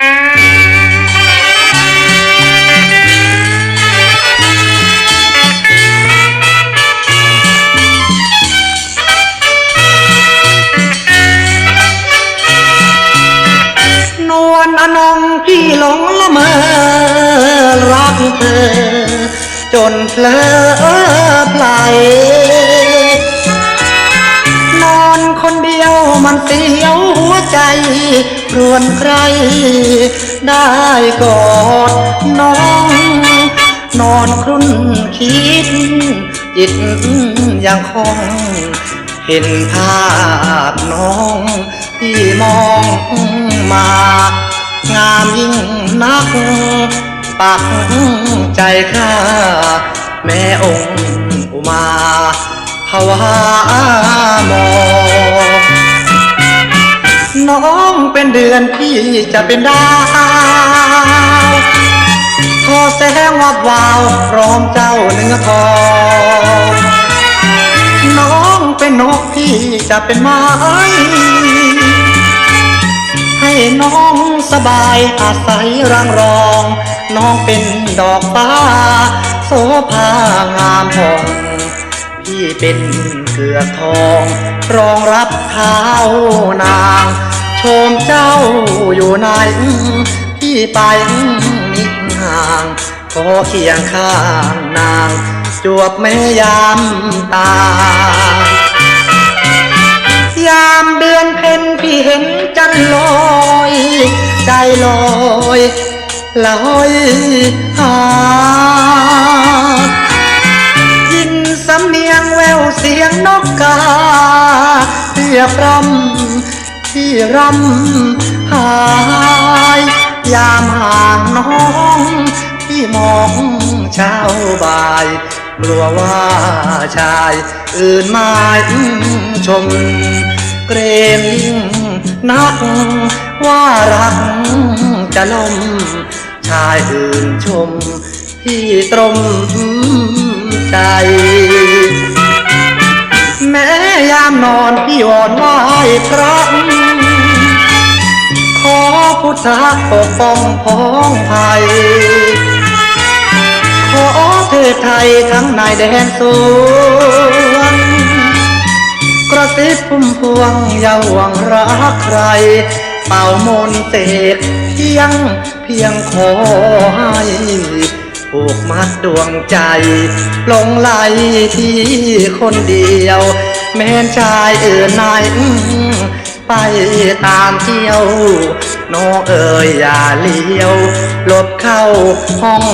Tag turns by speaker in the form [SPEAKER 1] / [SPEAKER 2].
[SPEAKER 1] นวลอนงพี่หลงละเมอรักเธอ จนเพลอพลนอน คนเดียวมันเสียวหัวใจรวนใคร ได้กอดน้อง นอนครุ่นคิด จิตยังคง เห็นภาพน้องที่มองมา งามยิ่งนัก ปักใจข้า แม่องค์อุมาภาวามอง น้องเป็นเดือนพี่จะเป็นดาวทอแสงวับวาวพร้อมเจ้าเนื้อทองน้องเป็นนกพี่จะเป็นไม้ให้น้องสบายอาศัยรังรอง น้องเป็นดอกฟ้า โสภางามผ่องพี่เป็นเกลือทอง รองรับเท้านาง ชมเจ้าอยู่ไหนพี่ไปนิดห่างขอเคียงข้างนาง จวบแม่ยามตายามเดือนเพ็ญพี่เห็นจันลอย ใจลอยลอยหายินสำเนียงแววเสียงนกกาเรียบรำ ที่รำหาย ยามห่างน้องที่มองเช้าบ่ายกลัวว่าชายอื่นมาชม เกรงนักว่ารักจะล่มชายอื่นชม ที่ตรมใจ แม้ยามนอนพี่วอนไหว้พระข พุทธะปกป้องพ้องภัยขอเทศไทยทั้งนายแดนสวงกระซิบพุ่มพวงอย่าหวงรักใคร เป่ามนต์เสกเพียงเพียงขอให้ผูกมัดดวงใจหลงไหลที่คนเดียว แม้นชายเอื่นนายไปตามเที่ยว น้องเอ๋ยอย่าเลี้ยวหลบเข้าห้อง